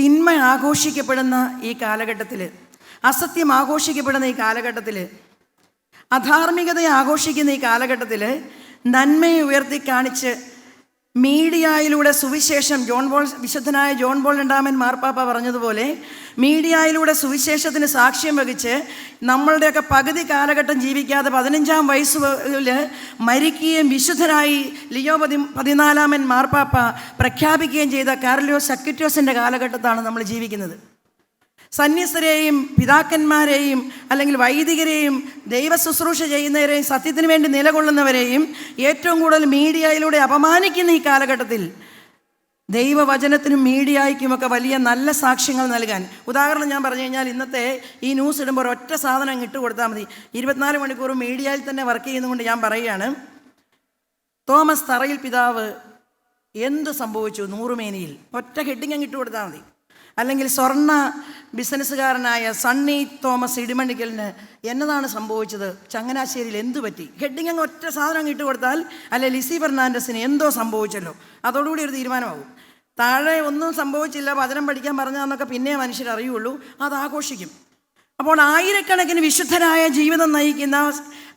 തിന്മ ആഘോഷിക്കപ്പെടുന്ന ഈ കാലഘട്ടത്തിൽ അസത്യം ആഘോഷിക്കപ്പെടുന്ന ഈ കാലഘട്ടത്തിൽ അധാർമികതയെ ആഘോഷിക്കുന്ന ഈ കാലഘട്ടത്തിൽ നന്മയെ ഉയർത്തി കാണിച്ച് മീഡിയയിലൂടെ സുവിശേഷം ജോൺ ബോൾ വിശുദ്ധനായ ജോൺ ബോൾ രണ്ടാമൻ മാർപ്പാപ്പ പറഞ്ഞതുപോലെ മീഡിയയിലൂടെ സുവിശേഷത്തിന് സാക്ഷ്യം വഹിച്ച് നമ്മളുടെയൊക്കെ പകുതി കാലഘട്ടം ജീവിക്കാതെ പതിനഞ്ചാം വയസ്സിൽ മരിക്കുകയും വിശുദ്ധനായി ലിയോ പതി പതിനാലാമൻ മാർപ്പാപ്പ പ്രഖ്യാപിക്കുകയും ചെയ്ത കാർലിയോ സക്യൂറ്റോസിന്റെ കാലഘട്ടത്താണ് നമ്മൾ ജീവിക്കുന്നത്. സന്യസ്തരെയും പിതാക്കന്മാരെയും അല്ലെങ്കിൽ വൈദികരെയും ദൈവ ശുശ്രൂഷ ചെയ്യുന്നവരെയും സത്യത്തിന് വേണ്ടി നിലകൊള്ളുന്നവരെയും ഏറ്റവും കൂടുതൽ മീഡിയയിലൂടെ അപമാനിക്കുന്ന ഈ കാലഘട്ടത്തിൽ ദൈവവചനത്തിനും മീഡിയയ്ക്കുമൊക്കെ വലിയ നല്ല സാക്ഷ്യങ്ങൾ നൽകാൻ. ഉദാഹരണം ഞാൻ പറഞ്ഞു കഴിഞ്ഞാൽ ഇന്നത്തെ ഈ ന്യൂസ് ഇടുമ്പോൾ ഒറ്റ സാധനം ഇട്ട് കൊടുത്താൽ മതി. ഇരുപത്തിനാല് മണിക്കൂർ മീഡിയയിൽ തന്നെ വർക്ക് ചെയ്യുന്നതുകൊണ്ട് ഞാൻ പറയുകയാണ്. തോമസ് തറയിൽ പിതാവ് എന്ത് സംഭവിച്ചു നൂറുമേനിയിൽ? ഒറ്റ ഹെഡിങ് അങ്ങ് ഇട്ട് കൊടുത്താൽ മതി. അല്ലെങ്കിൽ സ്വർണ ബിസിനസ്സുകാരനായ സണ്ണി തോമസ് ഇടിമണ്ണിക്കലിന് എന്നതാണ് സംഭവിച്ചത്? ചങ്ങനാശ്ശേരിയിൽ എന്തു പറ്റി? ഹെഡിങ് അങ്ങ് ഒറ്റ സാധനം ഇട്ട് കൊടുത്താൽ അല്ലെ ലിസി ഫെർണാണ്ടസിന് എന്തോ സംഭവിച്ചല്ലോ? അതോടുകൂടി ഒരു തീരുമാനമാകും. താഴെ ഒന്നും സംഭവിച്ചില്ല വചനം പഠിക്കാൻ പറഞ്ഞാന്നൊക്കെ പിന്നെ മനുഷ്യർ അറിയുള്ളൂ. അത് ആഘോഷിക്കും. അപ്പോൾ ആയിരക്കണക്കിന് വിശുദ്ധരായ ജീവിതം നയിക്കുന്ന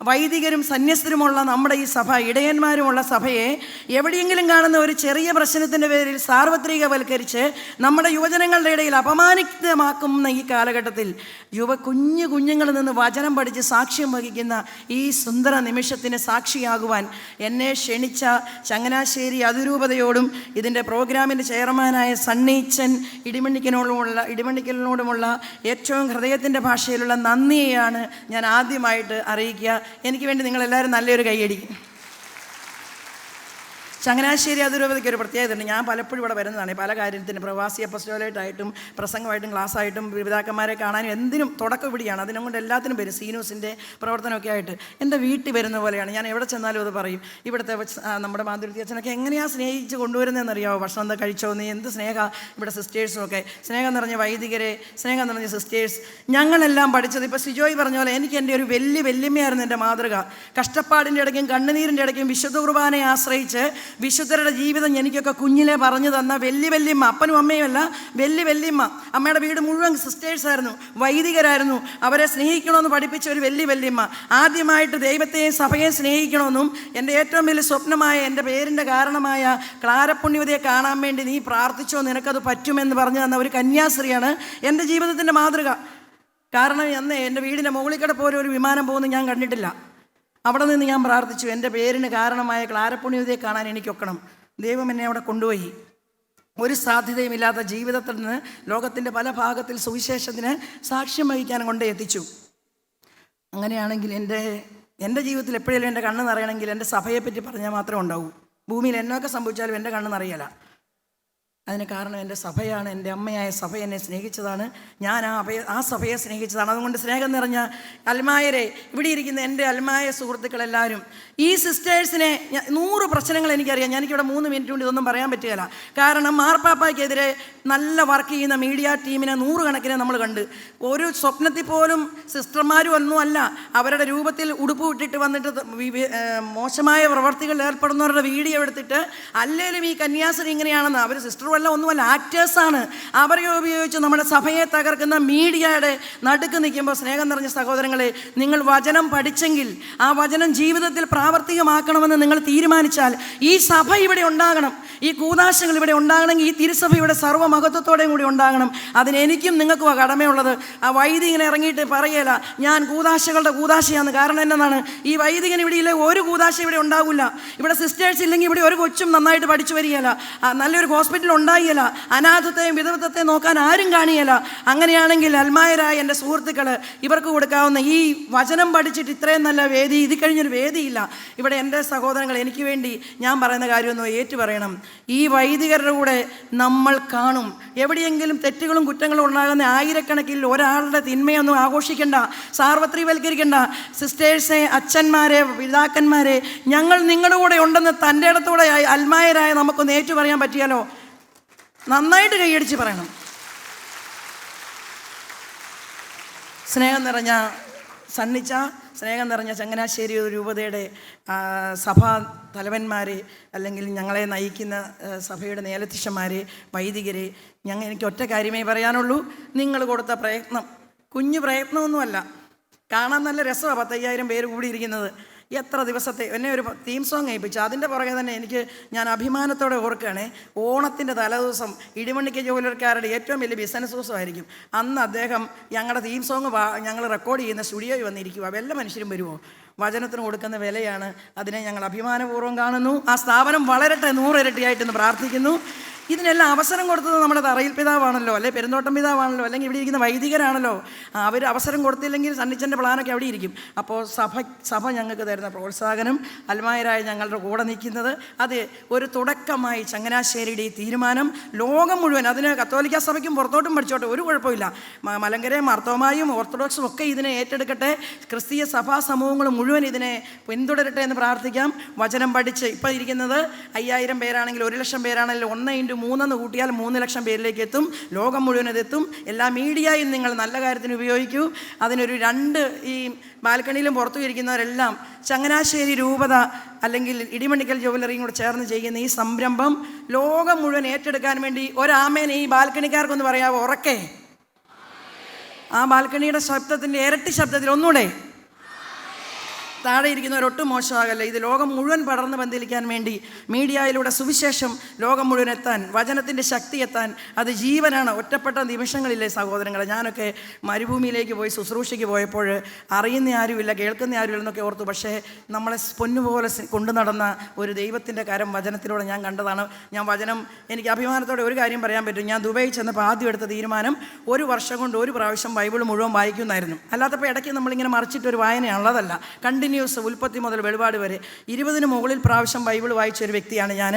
വൈദികരും സന്യസ്തരുമുള്ള നമ്മുടെ ഈ സഭ ഇടയന്മാരുമുള്ള സഭയെ എവിടെയെങ്കിലും കാണുന്ന ഒരു ചെറിയ പ്രശ്നത്തിന്റെ പേരിൽ സാർവത്രികവൽക്കരിച്ച് നമ്മുടെ യുവജനങ്ങളുടെ ഇടയിൽ അപമാനിതമാക്കുന്ന ഈ കാലഘട്ടത്തിൽ യുവ കുഞ്ഞു കുഞ്ഞുങ്ങളിൽ നിന്ന് വചനം പഠിച്ച് സാക്ഷ്യം വഹിക്കുന്ന ഈ സുന്ദര നിമിഷത്തിന് സാക്ഷിയാകുവാൻ എന്നെ ക്ഷണിച്ച ചങ്ങനാശ്ശേരി അതിരൂപതയോടും ഇതിന്റെ പ്രോഗ്രാമിന്റെ ചെയർമാനായ സണ്ണീച്ചൻ ഇടിമണ്ണിക്കനോടുമുള്ള ഇടിമണ്ണിക്കലിനോടുമുള്ള ഏറ്റവും ഹൃദയത്തിന്റെ ഭാഷയിലുള്ള നന്ദിയെയാണ് ഞാൻ ആദ്യമായിട്ട് അറിയിക്കുക. എനിക്ക് വേണ്ടി നിങ്ങളെല്ലാവരും നല്ലൊരു കൈയടിക്കും. ചങ്ങനാശ്ശേരി അതിരൂപതയ്ക്ക് ഒരു പ്രത്യേകതയുണ്ട്. ഞാൻ പലപ്പോഴും ഇവിടെ വരുന്നതാണ്. പല കാര്യത്തിന് പ്രവാസി അപ്പസ്റ്റോലായിട്ടായിട്ടും പ്രസംഗമായിട്ടും ക്ലാസ്സായിട്ടും പിതാക്കന്മാരെ കാണാനും എന്തിനും തുടക്കം ഇവിടെയാണ്. അതിനും കൊണ്ട് എല്ലാത്തിനും വരും സീനൂസിന്റെ പ്രവർത്തനമൊക്കെ ആയിട്ട്. എന്റെ വീട്ടിൽ വരുന്ന പോലെയാണ്. ഞാൻ എവിടെ ചെന്നാലും അത് പറയും. ഇവിടുത്തെ നമ്മുടെ മാധുരി അച്ഛനൊക്കെ എങ്ങനെയാണ് സ്നേഹിച്ച് കൊണ്ടുവരുന്നതെന്ന് അറിയാമോ ഭക്ഷണം എന്താ കഴിച്ചോ നീ? എന്ത് സ്നേഹ ഇവിടെ സിസ്റ്റേഴ്സുമൊക്കെ സ്നേഹം നിറഞ്ഞ വൈദികരെ സ്നേഹം നിറഞ്ഞ സിസ്റ്റേഴ്സ്. ഞങ്ങളെല്ലാം പഠിച്ചത് ഇപ്പോൾ സിജോയ് പറഞ്ഞ പോലെ എനിക്ക് എന്റെ ഒരു വലിയ വല്യമ്മയായിരുന്നു എന്റെ മാതൃക. കഷ്ടപ്പാടിന്റെ ഇടയ്ക്കും കണ്ണുനീരിന്റെ ഇടയ്ക്കും വിശുദ്ധ കുർബാനയെ ആശ്രയിച്ച് വിശുദ്ധരുടെ ജീവിതം എനിക്കൊക്കെ കുഞ്ഞിലെ പറഞ്ഞു തന്ന വലിയ വല്യമ്മ അപ്പനും അമ്മയും അല്ല വലിയ വല്യമ്മ അമ്മയുടെ വീട് മുഴുവൻ സിസ്റ്റേഴ്സ് ആയിരുന്നു വൈദികരായിരുന്നു. അവരെ സ്നേഹിക്കണമെന്ന് പഠിപ്പിച്ച ഒരു വലിയ വല്യമ്മ ആദ്യമായിട്ട് ദൈവത്തെയും സഭയെയും സ്നേഹിക്കണമെന്നും എന്റെ ഏറ്റവും വലിയ സ്വപ്നമായ എന്റെ പേരിന്റെ കാരണമായ ക്ലാരപ്പുണ്യവതിയെ കാണാൻ വേണ്ടി നീ പ്രാർത്ഥിച്ചോ നിനക്കത് പറ്റുമെന്ന് പറഞ്ഞു തന്ന ഒരു കന്യാസ്ത്രീയാണ് എന്റെ ജീവിതത്തിന്റെ മാതൃക. കാരണം അന്ന് എന്റെ വീടിന്റെ മുകളിൽ കൂടെ പോലും ഒരു വിമാനം പോകുന്നത് ഞാൻ കണ്ടിട്ടില്ല. അവിടെ നിന്ന് ഞാൻ പ്രാർത്ഥിച്ചു. എന്റെ പേരിന് കാരണമായ ക്ലാരപ്പുണ്യതയെ കാണാൻ എനിക്കൊക്കണം. ദൈവം എന്നെ അവിടെ കൊണ്ടുപോയി. ഒരു സാധ്യതയുമില്ലാത്ത ജീവിതത്തിൽ നിന്ന് ലോകത്തിന്റെ പല ഭാഗത്തിൽ സുവിശേഷത്തിന് സാക്ഷ്യം വഹിക്കാൻ കൊണ്ട് എത്തിച്ചു. അങ്ങനെയാണെങ്കിൽ എന്റെ എന്റെ ജീവിതത്തിൽ എപ്പോഴെങ്കിലും എന്റെ കണ്ണ് നിറയണമെങ്കിൽ എന്റെ സഭയെപ്പറ്റി പറഞ്ഞാൽ മാത്രമേ ഉണ്ടാവൂ. ഭൂമിയിൽ എന്നൊക്കെ സംഭവിച്ചാലും എന്റെ കണ്ണ് നിറയല. അതിന് കാരണം എന്റെ സഭയാണ്. എന്റെ അമ്മയായ സഭ എന്നെ സ്നേഹിച്ചതാണ്. ഞാൻ ആ അഭയ ആ സഭയെ സ്നേഹിച്ചതാണ്. അതുകൊണ്ട് സ്നേഹം നിറഞ്ഞ അൽമായരെ ഇവിടെ ഇരിക്കുന്ന എന്റെ അൽമായ സുഹൃത്തുക്കളെല്ലാവരും ഈ സിസ്റ്റേഴ്സിനെ നൂറ് പ്രശ്നങ്ങൾ എനിക്കറിയാം. ഞാനിവിടെ മൂന്ന് മിനിറ്റ് കൊണ്ട് ഇതൊന്നും പറയാൻ പറ്റുകയില്ല. കാരണം മാർപ്പാപ്പയ്ക്കെതിരെ നല്ല വർക്ക് ചെയ്യുന്ന മീഡിയ ടീമിനെ നൂറുകണക്കിനെ നമ്മൾ കണ്ട്. ഒരു സ്വപ്നത്തിൽ പോലും സിസ്റ്റർമാരും ഒന്നും അല്ല. അവരുടെ രൂപത്തിൽ ഉടുപ്പ് വിട്ടിട്ട് വന്നിട്ട് മോശമായ പ്രവർത്തികളിൽ ഏർപ്പെടുന്നവരുടെ വീഡിയോ എടുത്തിട്ട് അല്ലെങ്കിലും ഈ കന്യാസ്ത്രീ ഇങ്ങനെയാണെന്ന് അവർ സിസ്റ്ററും അല്ല ഒന്നുമല്ല ആക്ടേഴ്സാണ് അവരെ ഉപയോഗിച്ച് നമ്മുടെ സഭയെ തകർക്കുന്ന മീഡിയയുടെ നടുക്ക് നിൽക്കുമ്പോൾ സ്നേഹം നിറഞ്ഞ സഹോദരങ്ങളെ നിങ്ങൾ വചനം പഠിച്ചെങ്കിൽ ആ വചനം ജീവിതത്തിൽ പ്രാവർത്തികമാക്കണമെന്ന് നിങ്ങൾ തീരുമാനിച്ചാൽ ഈ സഭ ഇവിടെ ഉണ്ടാകണം. ഈ കൂതാശകൾ ഇവിടെ ഉണ്ടാകണമെങ്കിൽ ഈ തിരുസഭ ഇവിടെ സർവമഹത്വത്തോടെയും കൂടി ഉണ്ടാകണം. അതിന് എനിക്കും നിങ്ങൾക്കും കടമയുള്ളത് ആ വൈദികനെ ഇറങ്ങിയിട്ട് പറയല ഞാൻ കൂതാശകളുടെ കൂതാശയാണ് കാരണം എന്നതാണ്? ഈ വൈദികൻ ഇവിടെ ഒരു കൂതാശ ഇവിടെ ഉണ്ടാകില്ല ഇവിടെ സിസ്റ്റേഴ്സ് ഇല്ലെങ്കിൽ ഇവിടെ ഒരു കൊച്ചും നന്നായിട്ട് പഠിച്ചു വരികയല്ല. നല്ലൊരു ഹോസ്പിറ്റൽ ഉണ്ടായില്ല. അനാഥത്തെയും വിധവത്വത്തെയും നോക്കാൻ ആരും കാണിയല്ല. അങ്ങനെയാണെങ്കിൽ അൽമായരായ എന്റെ സുഹൃത്തുക്കൾ ഇവർക്ക് കൊടുക്കാവുന്ന ഈ വചനം പഠിച്ചിട്ട് ഇത്രയും നല്ല വേദി ഇത് കഴിഞ്ഞൊരു വേദിയില്ല. ഇവിടെ എന്റെ സഹോദരങ്ങൾ എനിക്ക് വേണ്ടി ഞാൻ പറയുന്ന കാര്യമൊന്നും ഏറ്റു പറയണം ഈ വൈദികരുടെ കൂടെ നമ്മൾ കാണും. എവിടെയെങ്കിലും തെറ്റുകളും കുറ്റങ്ങളും ഉണ്ടാകുന്ന ആയിരക്കണക്കിൽ ഒരാളുടെ തിന്മയൊന്നും ആഘോഷിക്കേണ്ട. സാർവത്രികവൽക്കരിക്കേണ്ട സിസ്റ്റേഴ്സെ അച്ഛന്മാരെ പിതാക്കന്മാരെ ഞങ്ങൾ നിങ്ങളുടെ കൂടെ ഉണ്ടെന്ന് തന്റെ ഇടത്തോടെ അൽമായരായ നമുക്കൊന്ന് ഏറ്റു പറയാൻ പറ്റിയാലോ? നന്നായിട്ട് കൈയടിച്ച് പറയണം. സ്നേഹം നിറഞ്ഞ സണ്ണിച്ച സ്നേഹം നിറഞ്ഞ ചങ്ങനാശ്ശേരി രൂപതയുടെ സഭാ തലവന്മാരെ അല്ലെങ്കിൽ ഞങ്ങളെ നയിക്കുന്ന സഭയുടെ മേലധ്യക്ഷന്മാരെ വൈദികരെ ഞങ്ങൾ എനിക്ക് ഒറ്റ കാര്യമേ പറയാനുള്ളൂ. നിങ്ങൾ കൊടുത്ത പ്രയത്നം കുഞ്ഞു പ്രയത്നമൊന്നുമല്ല. കാണാൻ നല്ല രസമാണ് പത്തയ്യായിരം പേര് കൂടിയിരിക്കുന്നത്. എത്ര ദിവസത്തെ എന്നെ ഒരു തീം സോങ് ഏൽപ്പിച്ചു. അതിന്റെ പുറകെ തന്നെ എനിക്ക് ഞാൻ അഭിമാനത്തോടെ ഓർക്കുകയാണ് ഓണത്തിന്റെ തലേദിവസം ഇടിമണ്ണിക്ക് ജോലിക്കാരുടെ ഏറ്റവും വലിയ ബിസിനസ് ദിവസമായിരിക്കും. അന്ന് അദ്ദേഹം ഞങ്ങളുടെ തീം സോങ് ഞങ്ങൾ റെക്കോർഡ് ചെയ്യുന്ന സ്റ്റുഡിയോയിൽ വന്നിരിക്കുക. വല്ല മനുഷ്യരും വരുമോ? വചനത്തിന് കൊടുക്കുന്ന വിലയാണ്. അതിനെ ഞങ്ങൾ അഭിമാനപൂർവം കാണുന്നു. ആ സ്ഥാപനം വളരട്ടെ നൂറിരട്ടിയായിട്ടെന്ന് പ്രാർത്ഥിക്കുന്നു. ഇതിനെല്ലാം അവസരം കൊടുത്തത് നമ്മുടെ തറയിൽ പിതാവാണല്ലോ അല്ലെ പെരുന്തോട്ടം പിതാവാണല്ലോ അല്ലെങ്കിൽ ഇവിടെ ഇരിക്കുന്ന വൈദികരാണല്ലോ. അവർ അവസരം കൊടുത്തില്ലെങ്കിൽ സന്നിച്ചന്റെ പ്ലാനൊക്കെ അവിടെ ഇരിക്കും. അപ്പോൾ സഭ സഭ ഞങ്ങൾക്ക് തരുന്ന പ്രോത്സാഹനം അൽമായരായ ഞങ്ങളുടെ കൂടെ നിൽക്കുന്നത് അത് ഒരു തുടക്കമായി ചങ്ങനാശ്ശേരിയുടെ ഈ തീരുമാനം ലോകം മുഴുവൻ അതിന് കത്തോലിക്ക സഭയ്ക്കും പുറത്തോട്ടും പഠിച്ചോട്ടെ ഒരു കുഴപ്പമില്ല. മലങ്കരയും മാർത്തോമായും ഓർത്തഡോക്സും ഒക്കെ ഇതിനെ ഏറ്റെടുക്കട്ടെ ക്രിസ്തീയ സഭാ സമൂഹങ്ങൾ മുഴുവൻ ഇതിനെ പിന്തുടരട്ടെ എന്ന് പ്രാർത്ഥിക്കാം. വചനം പഠിച്ച് ഇപ്പം ഇരിക്കുന്നത് അയ്യായിരം പേരാണെങ്കിൽ ഒരു ലക്ഷം പേരാണെങ്കിൽ ഒന്ന് ഇന്റു മൂന്നെന്ന് കൂട്ടിയാൽ മൂന്ന് ലക്ഷം പേരിലേക്ക് എത്തും. ലോകം മുഴുവൻ ഇതെത്തും എല്ലാ മീഡിയയും നിങ്ങൾ നല്ല കാര്യത്തിന് ഉപയോഗിക്കൂ. അതിനൊരു രണ്ട് ഈ ബാൽക്കണിയിലും പുറത്തു ഇരിക്കുന്നവരെല്ലാം ചങ്ങനാശ്ശേരി രൂപത അല്ലെങ്കിൽ ഇടിമണിക്കൽ ജുവലറിയും കൂടെ ചേർന്ന് ചെയ്യുന്ന ഈ സംരംഭം ലോകം മുഴുവൻ ഏറ്റെടുക്കാൻ വേണ്ടി ഒരാമേനെ ഈ ബാൽക്കണിക്കാർക്കൊന്ന് പറയാമോ ഉറക്കേ. ആ ബാൽക്കണിയുടെ ശബ്ദത്തിന്റെ ഇരട്ടി ശബ്ദത്തിൽ ഒന്നുകൂടെ. താഴെ ഇരിക്കുന്നവരൊട്ടും മോശമാകല്ല. ഇത് ലോകം മുഴുവൻ പടർന്ന് പന്തിലിക്കാൻ വേണ്ടി മീഡിയയിലൂടെ സുവിശേഷം ലോകം മുഴുവൻ എത്താൻ വചനത്തിന്റെ ശക്തി എത്താൻ അത് ജീവനാണ്. ഒറ്റപ്പെട്ട നിമിഷങ്ങളില്ലേ സഹോദരങ്ങളെ? ഞാനൊക്കെ മരുഭൂമിയിലേക്ക് പോയി ശുശ്രൂഷയ്ക്ക് പോയപ്പോൾ അറിയുന്ന ആരുമില്ല കേൾക്കുന്ന ആരുമില്ല എന്നൊക്കെ ഓർത്തു. പക്ഷേ നമ്മളെ പൊന്നുപോലെ കൊണ്ടു നടന്ന ഒരു ദൈവത്തിന്റെ കരം വചനത്തിലൂടെ ഞാൻ കണ്ടതാണ്. ഞാൻ വചനം എനിക്ക് അഭിമാനത്തോടെ ഒരു കാര്യം പറയാൻ പറ്റും. ഞാൻ ദുബൈ ചെന്നപ്പോൾ ആദ്യം എടുത്ത തീരുമാനം ഒരു വർഷം കൊണ്ട് ഒരു പ്രാവശ്യം ബൈബിൾ മുഴുവൻ വായിക്കുന്നായിരുന്നു. അല്ലാത്തപ്പോൾ ഇടയ്ക്ക് നമ്മളിങ്ങനെ മറിച്ചിട്ടൊരു ഒരു വായനയുള്ളതല്ല കണ്ടിന്യൂസ് ഉൽപ്പത്തി മുതൽ വെളിപാട് വരെ. ഇരുപതിന് മുകളിൽ പ്രാവശ്യം ബൈബിൾ വായിച്ച ഒരു വ്യക്തിയാണ് ഞാൻ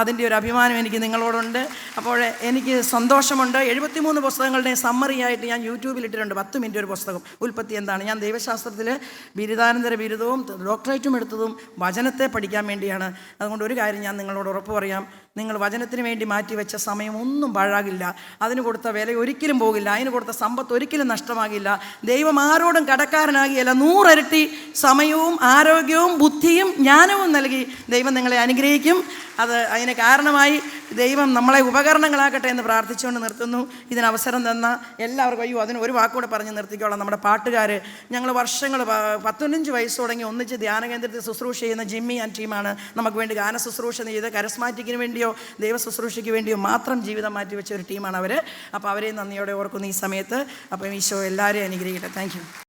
അതിന്റെ ഒരു അഭിമാനം എനിക്ക് നിങ്ങളോടുണ്ട്. അപ്പോൾ എനിക്ക് സന്തോഷമുണ്ട്. എഴുപത്തിമൂന്ന് പുസ്തകങ്ങളുടെ സമ്മറിയായിട്ട് ഞാൻ യൂട്യൂബിൽ ഇട്ടിട്ടുണ്ട്. പത്ത് മിനിറ്റ് ഒരു പുസ്തകം. ഉൽപ്പത്തി എന്താണ്? ഞാൻ ദൈവശാസ്ത്രത്തിൽ ബിരുദാനന്തര ബിരുദവും ഡോക്ടറേറ്റും എടുത്തതും വചനത്തെ പഠിക്കാൻ വേണ്ടിയാണ്. അതുകൊണ്ട് ഒരു കാര്യം ഞാൻ നിങ്ങളോട് ഉറപ്പ് പറയാം. നിങ്ങൾ വചനത്തിന് വേണ്ടി മാറ്റിവെച്ച സമയം ഒന്നും പാഴാകില്ല. അതിന് കൊടുത്ത വില ഒരിക്കലും പോകില്ല. അതിന് കൊടുത്ത സമ്പത്ത് ഒരിക്കലും നഷ്ടമാകില്ല. ദൈവം ആരോടും കടക്കാരനാകിയല്ല. നൂറരട്ടി സമയവും ആരോഗ്യവും ബുദ്ധിയും ജ്ഞാനവും നൽകി ദൈവം നിങ്ങളെ അനുഗ്രഹിക്കും. അത് അതിന് കാരണമായി ദൈവം നമ്മളെ ഉപകരണങ്ങളാക്കട്ടെ എന്ന് പ്രാർത്ഥിച്ചുകൊണ്ട് നിർത്തുന്നു. ഇതിന് അവസരം തന്ന എല്ലാവർക്കും അയ്യോ അതിന് ഒരു വാക്കുകൂടെ പറഞ്ഞ് നിർത്തിക്കോളാം. നമ്മുടെ പാട്ടുകാർ ഞങ്ങൾ വർഷങ്ങൾ പത്തൊന്നഞ്ച് വയസ്സ് തുടങ്ങി ഒന്നിച്ച് ധ്യാന കേന്ദ്രത്തിൽ ശുശ്രൂഷ ചെയ്യുന്ന ജിമ്മി ആൻഡ് ടീമാണ്. നമുക്ക് വേണ്ടി ഗാന ശുശ്രൂഷ ചെയ്ത് കരസ്മാറ്റിക്കിന് വേണ്ടിയോ ദൈവ ശുശ്രൂഷയ്ക്ക് വേണ്ടിയോ മാത്രം ജീവിതം മാറ്റിവെച്ച ഒരു ടീമാണ് അവർ അപ്പോൾ അവരെ നന്ദിയോടെ ഓർക്കുന്നു ഈ സമയത്ത്. അപ്പം ഈശോ എല്ലാവരെയും അനുഗ്രഹിക്കട്ടെ. താങ്ക്